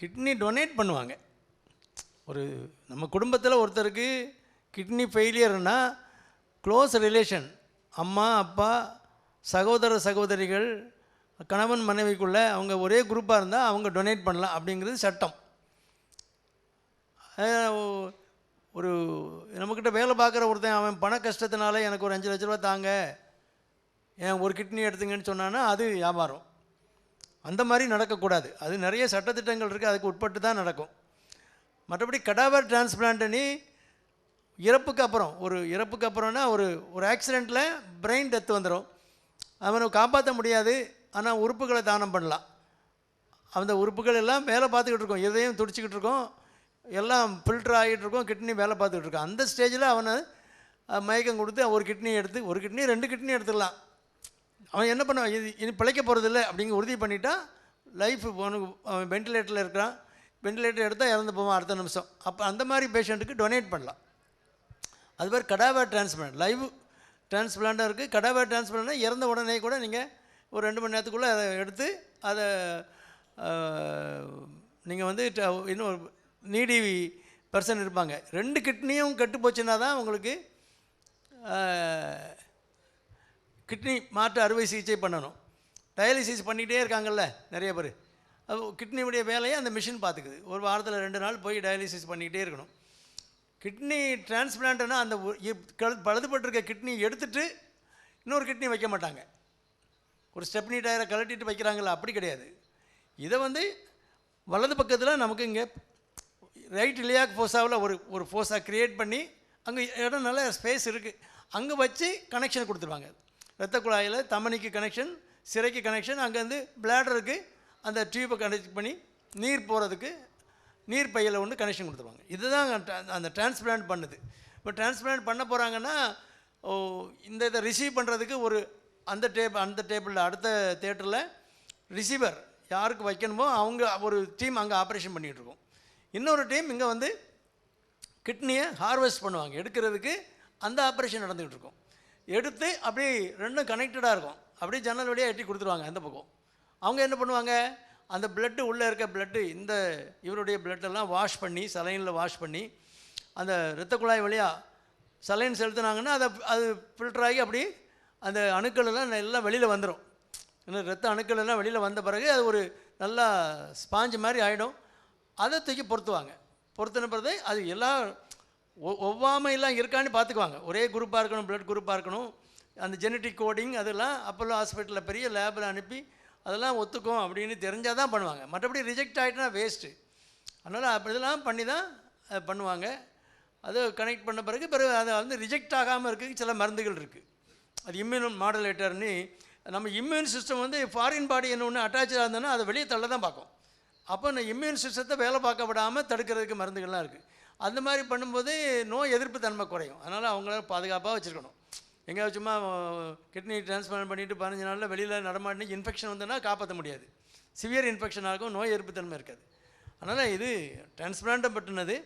Kidney donate பண்ணுவாங்க. ஒரு நம்ம குடும்பத்தில் ஒருத்தருக்கு கிட்னி ஃபெயிலியர்னா க்ளோஸ் ரிலேஷன் அம்மா அப்பா சகோதர சகோதரிகள் கணவன் மனைவிக்குள்ளே அவங்க ஒரே குரூப்பாக இருந்தால் அவங்க டொனேட் பண்ணலாம் அப்படிங்கிறது சட்டம். ஒரு நம்மக்கிட்ட வேலை பார்க்குற ஒருத்தன் அவன் பண கஷ்டத்தினால எனக்கு ஒரு அஞ்சு லட்ச ரூபா தாங்க ஏன் ஒரு கிட்னி எடுத்துங்கன்னு சொன்னான்னா அது வியாபாரம். அந்த மாதிரி நடக்கக்கூடாது. அது நிறைய சட்டத்திட்டங்கள் இருக்குது அதுக்கு உட்பட்டு தான் நடக்கும். மற்றபடி கடாவர் டிரான்ஸ்பிளான்ட்னி இறப்புக்கு அப்புறம் ஒரு இறப்புக்கு அப்புறம்னா ஒரு ஒரு ஆக்சிடெண்ட்டில் பிரெயின் டெத் வந்துடும் அவனை காப்பாற்ற முடியாது ஆனால் உறுப்புகளை தானம் பண்ணலாம். அந்த உறுப்புகள் எல்லாம் வேலை பார்த்துக்கிட்டு இருக்கோம். இதயம் துடிச்சிக்கிட்டு இருக்கோம். எல்லாம் ஃபில்டர் ஆகிட்டு இருக்கோம். கிட்னி வேலை பார்த்துக்கிட்டு இருக்கோம். அந்த ஸ்டேஜில் அவனை மயக்கம் கொடுத்து ஒரு கிட்னி எடுத்து ஒரு கிட்னி ரெண்டு கிட்னி எடுத்துடலாம். அவன் என்ன பண்ணுவான்? இது இனி பிழைக்க போகிறதில்ல அப்படிங்க உறுதி பண்ணிட்டா லைஃப் அவனுக்கு அவன் வென்டிலேட்டரில் இருக்கிறான். வென்டிலேட்டர் எடுத்தால் இறந்து போவான் அடுத்த நிமிஷம். அப்போ அந்த மாதிரி பேஷண்ட்டுக்கு டொனேட் பண்ணலாம். அது பேர் கடாவா டிரான்ஸ்பிளான்ட் லைவ் டிரான்ஸ்பிளான்ட்டாக இருக்குது கடாவா டிரான்ஸ்பிளான்ட்னா இறந்த உடனே கூட நீங்கள் ஒரு ரெண்டு மணி நேரத்துக்குள்ளே அதை எடுத்து அதை நீங்கள் வந்து ட- இன்னும் ஒரு நீடி பர்சன் இருப்பாங்க. ரெண்டு கிட்னியும் கெட்டு போச்சுன்னா தான் உங்களுக்கு கிட்னி மாற்று அறுவை சிகிச்சை பண்ணணும். டயாலிசிஸ் பண்ணிகிட்டே இருக்காங்கல்ல நிறைய பேர். கிட்னியுடைய வேலையை அந்த மிஷின் பார்த்துக்குது. ஒரு வாரத்தில் ரெண்டு நாள் போய் டயாலிசிஸ் பண்ணிக்கிட்டே இருக்கணும். கிட்னி டிரான்ஸ்பிளான்ட்னா அந்த பழுதுபட்டிருக்க கிட்னி எடுத்துட்டு இன்னொரு கிட்னி வைக்க மாட்டாங்க. ஒரு ஸ்டெப்னி டயரை கழட்டிட்டு வைக்கிறாங்களா அப்படி கிடையாது. இதை வந்து வலது பக்கத்தில் நமக்கு இங்கே ரைட் இலியாக் ஃபோஸாவில் ஒரு ஒரு ஃபோஸாக க்ரியேட் பண்ணி அங்கே இடம் நல்ல ஸ்பேஸ் இருக்குது அங்கே வச்சு கனெக்ஷன் கொடுத்துருவாங்க. ரத்த குழாயில் தமனிக்கு கனெக்ஷன் சிறைக்கு கனெக்ஷன் அங்கேருந்து பிளாடருக்கு அந்த டியூப்பை கனெக்ட் பண்ணி நீர் போகிறதுக்கு நீர் பையில் ஒன்று கனெக்ஷன் கொடுத்துருவாங்க. இதுதான் அந்த- டிரான்ஸ்பிளான்ட் பண்ணுது. இப்போ டிரான்ஸ்பிளான்ட் பண்ண போகிறாங்கன்னா ஓ இந்த இதை ரிசீவ் பண்ணுறதுக்கு ஒரு அந்த டேப் அந்த டேபிளில் அடுத்த தேட்டரில் ரிசீவர் யாருக்கு வைக்கணுமோ அவங்க ஒரு டீம் அங்கே ஆப்ரேஷன் பண்ணிகிட்ருக்கோம் இன்னொரு டீம் இங்கே வந்து கிட்னியை ஹார்வெஸ்ட் பண்ணுவாங்க. எடுக்கிறதுக்கு அந்த ஆப்ரேஷன் நடந்துகிட்டு இருக்கும். எடுத்து அப்படியே ரெண்டும் கனெக்டடாக இருக்கும். அப்படியே ஜன்னல் வழியாக எட்டி கொடுத்துருவாங்க அந்த பக்கம். அவங்க என்ன பண்ணுவாங்க? அந்த பிளட்டு உள்ளே இருக்க பிளட்டு இந்த இவருடைய பிளட்டெல்லாம் வாஷ் பண்ணி சலைனில் வாஷ் பண்ணி அந்த இரத்த குழாய் வழியாக சலைன் செலுத்துனாங்கன்னா அதை அது ஃபில்டர் ஆகி அப்படி அந்த அணுக்கள் எல்லாம் எல்லாம் வெளியில் வந்துடும் இன்னும் ரத்த அணுக்கள் எல்லாம் வெளியில் வந்த பிறகு அது ஒரு நல்லா ஸ்பாஞ்சு மாதிரி ஆகிடும் அதை தூக்கி பொருத்துவாங்க. பொருத்தின பிறகு அது எல்லாம் ஒவ்வாமையெல்லாம் இருக்கான்னு பார்த்துக்குவாங்க. ஒரே குரூப்பாக இருக்கணும் ப்ளட் குரூப்பாக இருக்கணும். அந்த ஜெனட்டிக் கோடிங் அதெல்லாம் அப்போல்லாம் ஹாஸ்பிட்டலில் பெரிய லேபில் அனுப்பி அதெல்லாம் ஒத்துக்கும் அப்படின்னு தெரிஞ்சால் தான் பண்ணுவாங்க. மற்றபடி ரிஜெக்ட் ஆகிட்டுனா வேஸ்ட்டு அதனால் அப்படி இதெல்லாம் பண்ணி தான் பண்ணுவாங்க. அது கனெக்ட் பண்ண பிறகு பிறகு அதை வந்து ரிஜெக்ட் ஆகாமல் இருக்குது சில மருந்துகள் இருக்குது அது இம்யூன் மாடலேட்டர்னு நம்ம இம்யூன் சிஸ்டம் வந்து ஃபாரின் பாடி என்ன ஒன்று அட்டாச்சாக இருந்தோன்னா அதை வெளியே தள்ள தான் பார்க்கும். அப்போ இந்த இம்யூன் சிஸ்டத்தை வேலை பார்க்க விடாமல் தடுக்கிறதுக்கு மருந்துகள்லாம் இருக்குது அந்த மாதிரி பண்ணும்போது நோய் எதிர்ப்பு தன்மை குறையும். அதனால் அவங்கள பாதுகாப்பாக வச்சுருக்கணும். எங்கேயாவது சும்மா கிட்னி டிரான்ஸ்பிளான் பண்ணிவிட்டு பதினஞ்சு நாளில் வெளியில் நடமாட்டி இன்ஃபெக்ஷன் வந்ததுன்னா காப்பாற்ற முடியாது. சிவியர் இன்ஃபெக்ஷன் ஆகும் நோய் எதிர்ப்பு தன்மை இருக்காது. அதனால் இது டிரான்ஸ்பிளான்ட்டை பற்றினது.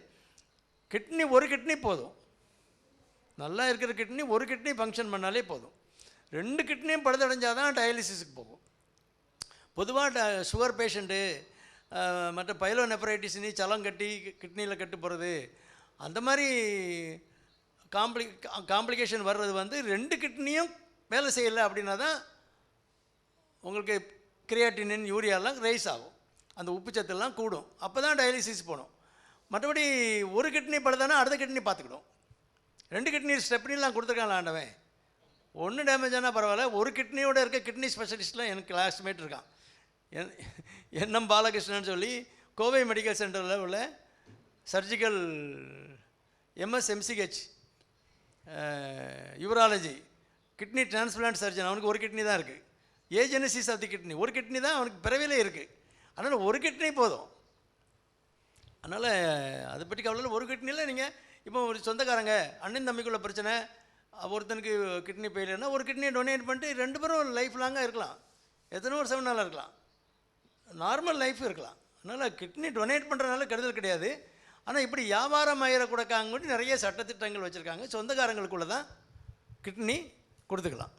கிட்னி ஒரு கிட்னி போதும். நல்லா இருக்கிற கிட்னி ஒரு கிட்னி ஃபங்க்ஷன் பண்ணாலே போதும். ரெண்டு கிட்னியும் பழுதடைஞ்சால் தான் டயாலிசிஸுக்கு போகும். பொதுவாக சுகர் பேஷண்ட்டு மற்ற பைலோ நெஃபரைட்டிஸ்னு சலம் கட்டி கிட்னியில் கட்டு போகிறது அந்த மாதிரி காம்ப்ளி காம்ப்ளிகேஷன் வர்றது வந்து ரெண்டு கிட்னியும் வேலை செய்யலை அப்படின்னா தான் உங்களுக்கு கிரியாட்டினின் யூரியாலாம் ரைஸ் ஆகும். அந்த உப்புச்சத்தெல்லாம் கூடும். அப்போ தான் டயாலிசிஸ் போகணும். மற்றபடி ஒரு கிட்னி பழுதானா அடுத்த கிட்னி பார்த்துக்கிடும் ரெண்டு கிட்னி ஸ்டெப்னிலாம் கொடுத்துருக்காங்க ஆண்டவன். ஒன்று டேமேஜ் ஆனால் பரவாயில்ல. ஒரு கிட்னியோட இருக்க கிட்னி ஸ்பெஷலிஸ்ட்லாம் எனக்கு கிளாஸ்மேட் இருக்கான். என் என்எம் பாலகிருஷ்ணன் சொல்லி கோவை மெடிக்கல் சென்டரில் உள்ள surgical MS MCh urology kidney transplant surgeon அவனுக்கு ஒரு கிட்னி தான் இருக்குது ஏஜெனசிஸ் ஆஃப் தி கிட்னி ஒரு கிட்னி தான் அவனுக்கு பிறவிலே இருக்குது அதனால் ஒரு கிட்னி போதும். அதனால் அதை பற்றி கவலை ஒரு ஒரு கிட்னியில் நீங்கள் இப்போ ஒரு சொந்தக்காரங்க அண்ணன் தம்பிக்குள்ள பிரச்சனை ஒருத்தனுக்கு கிட்னி ஃபெயிலியர்னா ஒரு கிட்னியை டொனேட் பண்ணிட்டு ரெண்டு பேரும் லைஃப் லாங்காக இருக்கலாம். எத்தனை வருஷம் நாளாக இருக்கலாம். நார்மல் லைஃப் இருக்கலாம். அதனால் கிட்னி டொனேட் பண்ணுறதுனால கெடுதல் கிடையாது. ஆனால் இப்படி வியாபாரம் ஆயிடக்கூடாங்க நிறைய சட்டத்திட்டங்கள் வச்சுருக்காங்க. சொந்தக்காரங்களுக்குள்ள தான் கிட்னி கொடுத்துக்கலாம்.